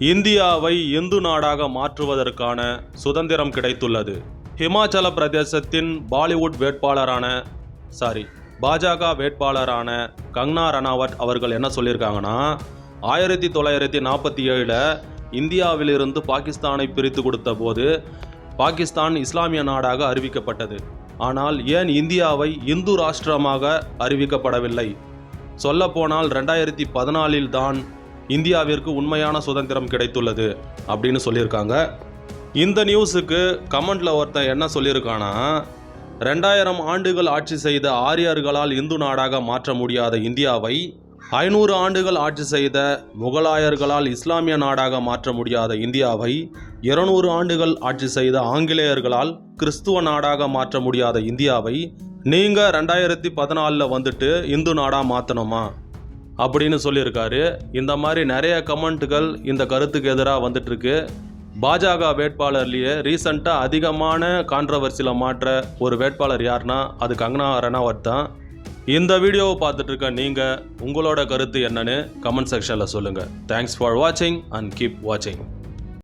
இந்தியாவை இந்து நாடாக மாற்றுவதற்கான சுதந்திரம் கிடைத்துள்ளது. ஹிமாச்சல பிரதேசத்தின் பாலிவுட் வேட்பாளரான சாரி பாஜக வேட்பாளரான கங்னா ரணாவத் அவர்கள் என்ன சொல்லியிருக்காங்கன்னா ஆயிரத்தி தொள்ளாயிரத்தி நாற்பத்தி ஏழில் இந்தியாவிலிருந்து பாகிஸ்தானை பிரித்து கொடுத்த போது பாகிஸ்தான் இஸ்லாமிய நாடாக அறிவிக்கப்பட்டது. ஆனால் ஏன் இந்தியாவை இந்து ராஷ்டிரமாக அறிவிக்கப்படவில்லை? சொல்லப்போனால் ரெண்டாயிரத்தி பதினாலில் தான் இந்தியாவிற்கு உண்மையான சுதந்திரம் கிடைத்துள்ளது அப்படின்னு சொல்லியிருக்காங்க. இந்த நியூஸுக்கு கமெண்டில் ஒருத்தன் என்ன சொல்லியிருக்கானா ரெண்டாயிரம் ஆண்டுகள் ஆட்சி செய்த ஆரியர்களால் இந்து நாடாக மாற்ற முடியாத இந்தியாவை ஐநூறு ஆண்டுகள் ஆட்சி செய்த முகலாயர்களால் இஸ்லாமிய நாடாக மாற்ற முடியாத இந்தியாவை இருநூறு ஆண்டுகள் ஆட்சி செய்த ஆங்கிலேயர்களால் கிறிஸ்துவ நாடாக மாற்ற முடியாத இந்தியாவை நீங்கள் ரெண்டாயிரத்தி பதினாலில் வந்துட்டு இந்து நாடாக மாற்றணுமா அப்படின்னு சொல்லியிருக்காரு. இந்த மாதிரி நிறைய கமெண்ட்டுகள் இந்த கருத்துக்கு எதிராக வந்துட்டுருக்கு. பாஜக வேட்பாளர்லேயே ரீசண்டாக அதிகமான கான்ட்ரவர்சியில் மாற்ற ஒரு வேட்பாளர் யாருன்னா அது கங்கனா ரனாவத் தான். இந்த வீடியோவை பார்த்துட்ருக்க நீங்கள் உங்களோட கருத்து என்னன்னு கமெண்ட் செக்ஷனில் சொல்லுங்கள் தேங்க்ஸ் ஃபார் வாட்சிங் அண்ட் கீப் வாட்சிங்